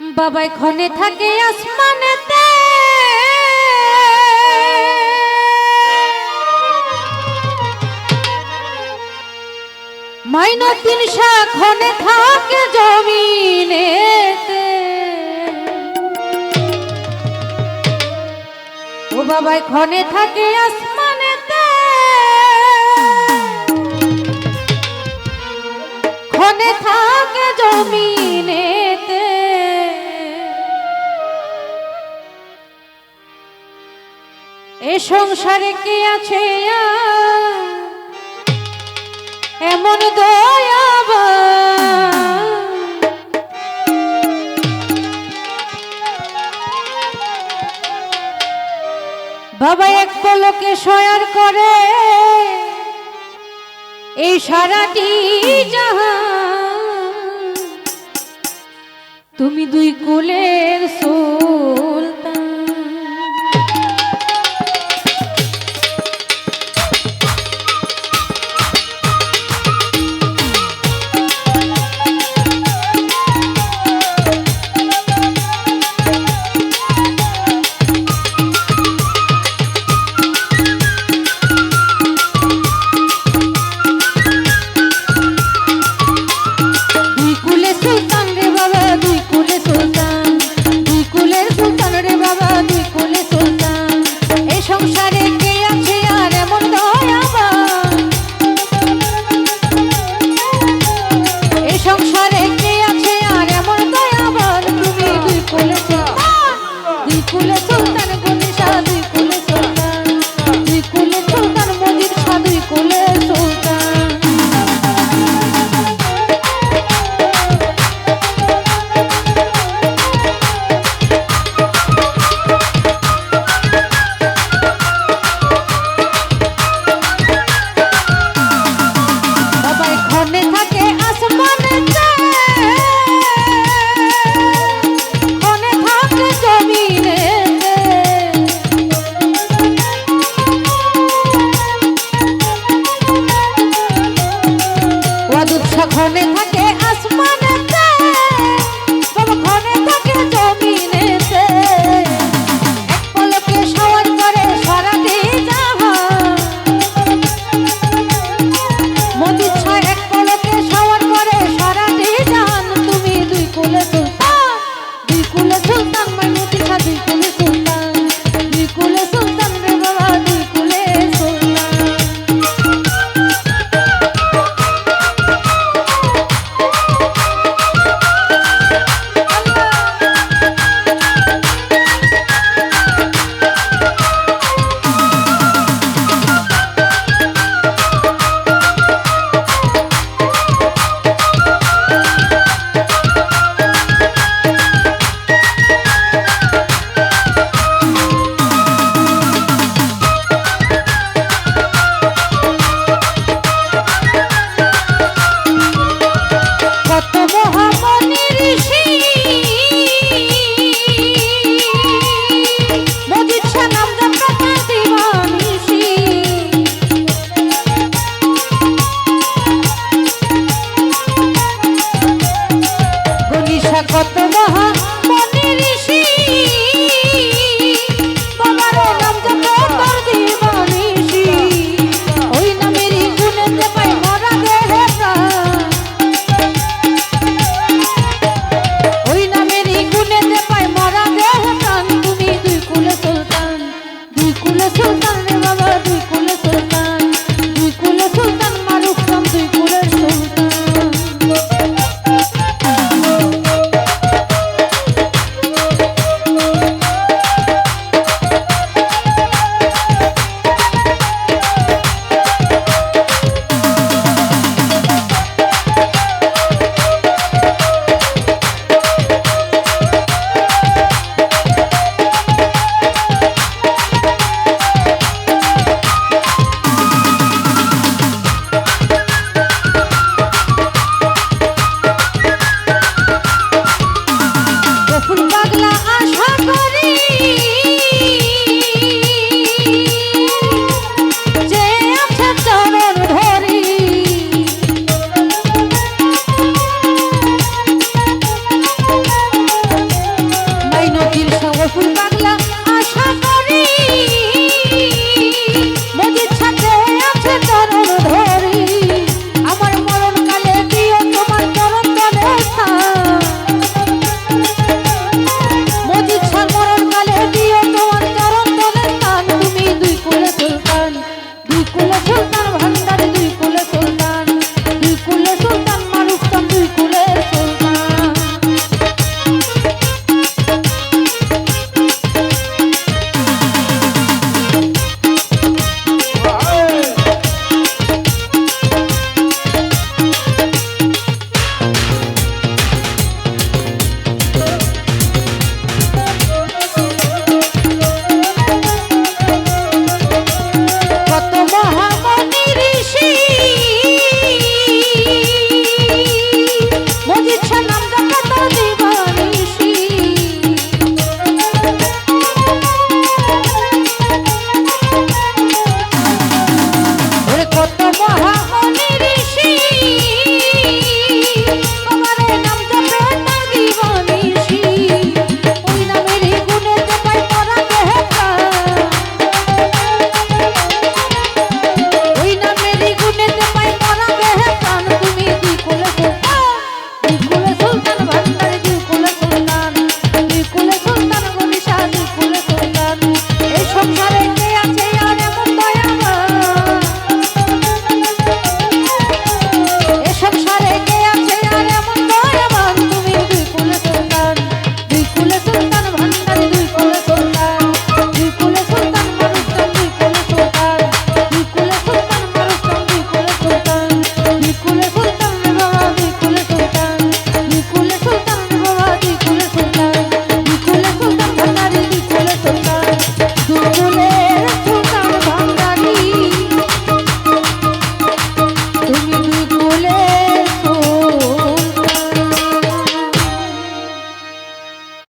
বাবাই ক্ষণে থাকে আসমানেতে। মাইনা তিন ক্ষণে থাকে জমিনেতে। ও বাবাই ক্ষণে থাকে আসমানেতে। সংসারে কে আছে? এমন দয়াবা বাবা এক পলকে শয়ার করে, এই সারাটি তুমি দুই কুলের সুলতান দুই